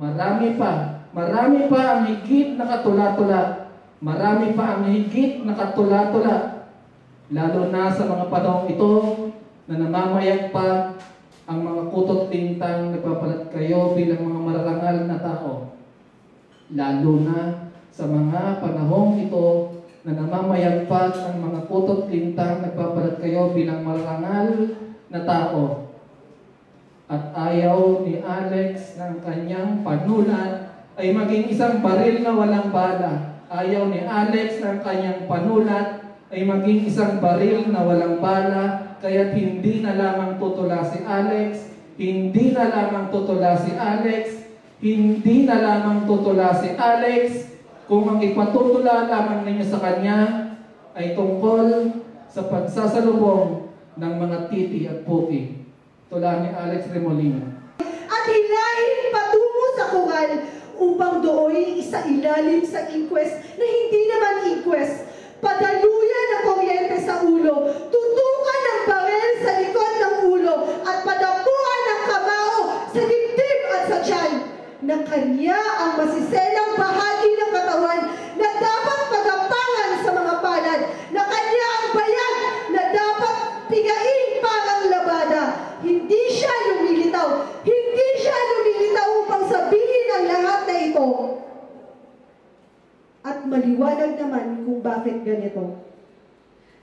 Marami pa. Marami pa ang higit na katula-tula. Marami pa ang higit na katula-tula. Lalo na sa mga panahong ito na namamayag pa ang mga kutot lintang nagpapalat kayo bilang mga mararangal na tao. Lalo na sa mga panahong ito na namamayagpag ang mga kutot lintang nagpapalat kayo bilang mararangal na tao. Ayaw ni Alex ng kanyang panulat ay maging isang baril na walang bala. Ayaw ni Alex ng kanyang panulat ay maging isang baril na walang bala, kaya't hindi na lamang tutula si Alex, hindi na lamang tutula si Alex, hindi na lamang tutula si Alex, kung ang ipatutula lamang ninyo sa kanya ay tungkol sa pagsasalubong ng mga titi at puki. Tula ni Alex Remolino. At hilahin patungo sa kural upang dooy isa ilalim sa inquest na hindi naman inquest. Padaluyan ng kuryente sa ulo, tutukan ng barel sa likod ng ulo, at padapuan ng kamao sa dibdib at sa tiyan na kanya ang masiselang bahagi ng katawan na dapat pagapangan sa mga palad, na kanya ang bayan na dapat pigain parang labada. Hindi siya lumilitaw. Hindi siya lumilitaw upang sabihin ang lahat na ito. At maliwanag naman kung bakit ganito.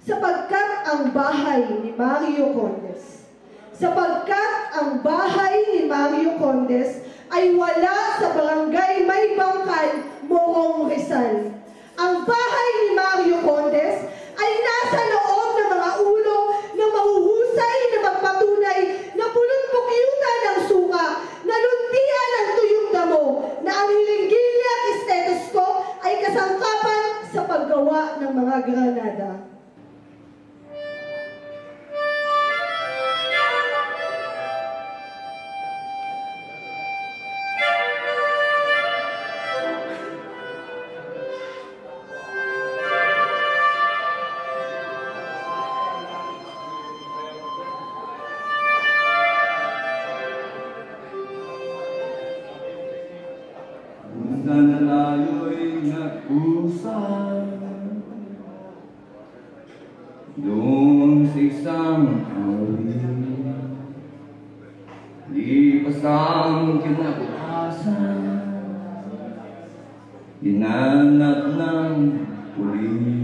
Sapagkat ang bahay ni Mario Condes, sapagkat ang bahay ni Mario Condes ay wala sa barangay May Bangkal, Morong Rizal. Ang bahay Kung nanalayo'y nag-usap. Doon sa isang awit Di pasang kinabukasan Hinanap ng pulis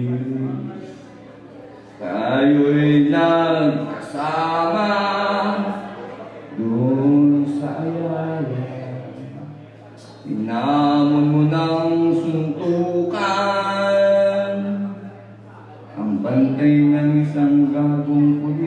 bantay ng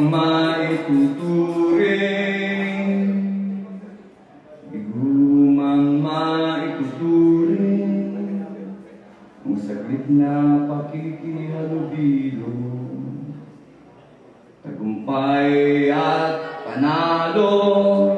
gumang maituturing di gumang maituturing ang saglit na pakikihalubilo. Tagumpay at panalo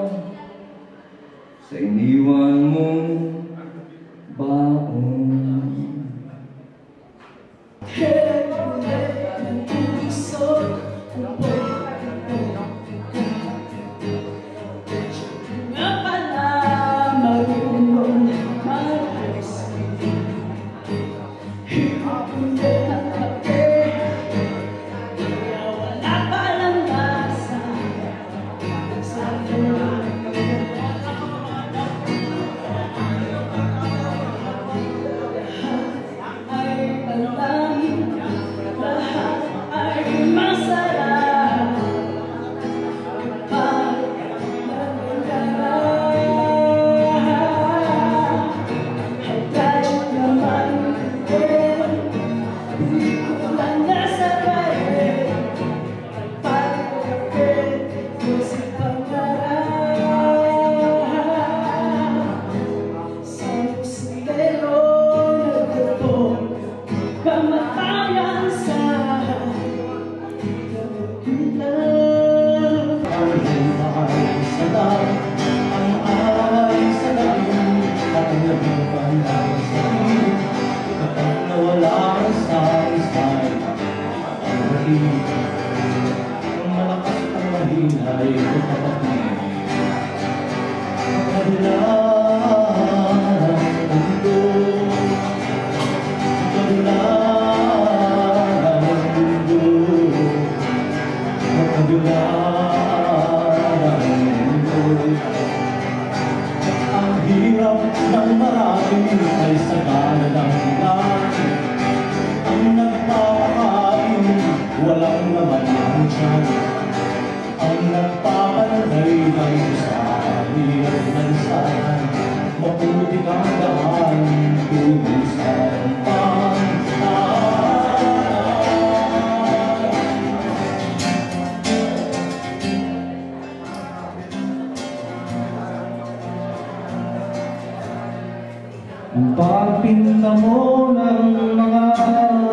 pagpinta mo ng mga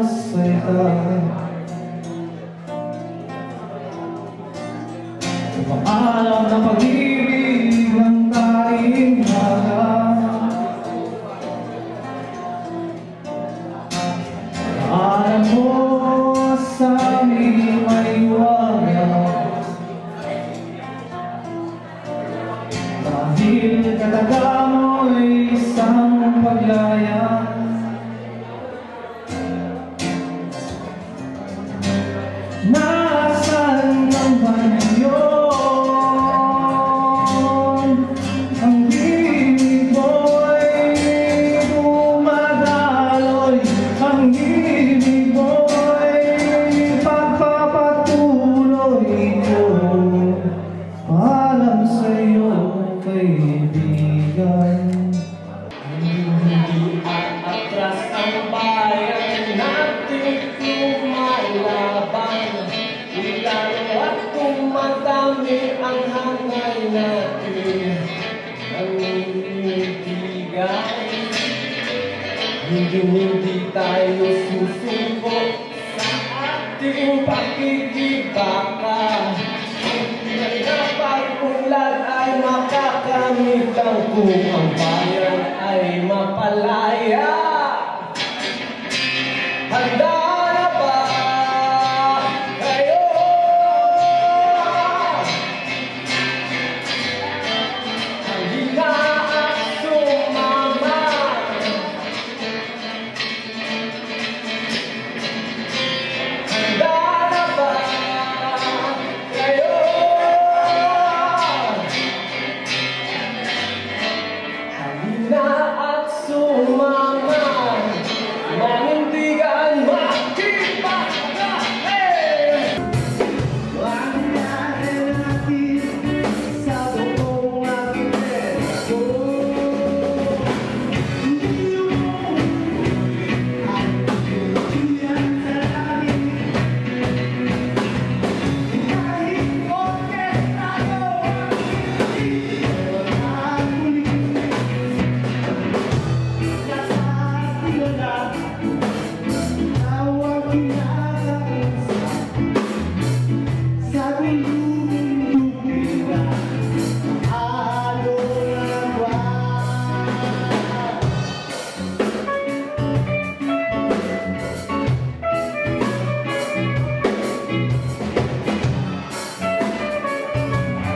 salita at tumatami ang hangal natin Ang ninitigan Hindi hindi tayo susuko sa ating pakikibaka. Nagkapag-ulan ay makakamit ang kung ang bayan ay mapalaya. Handa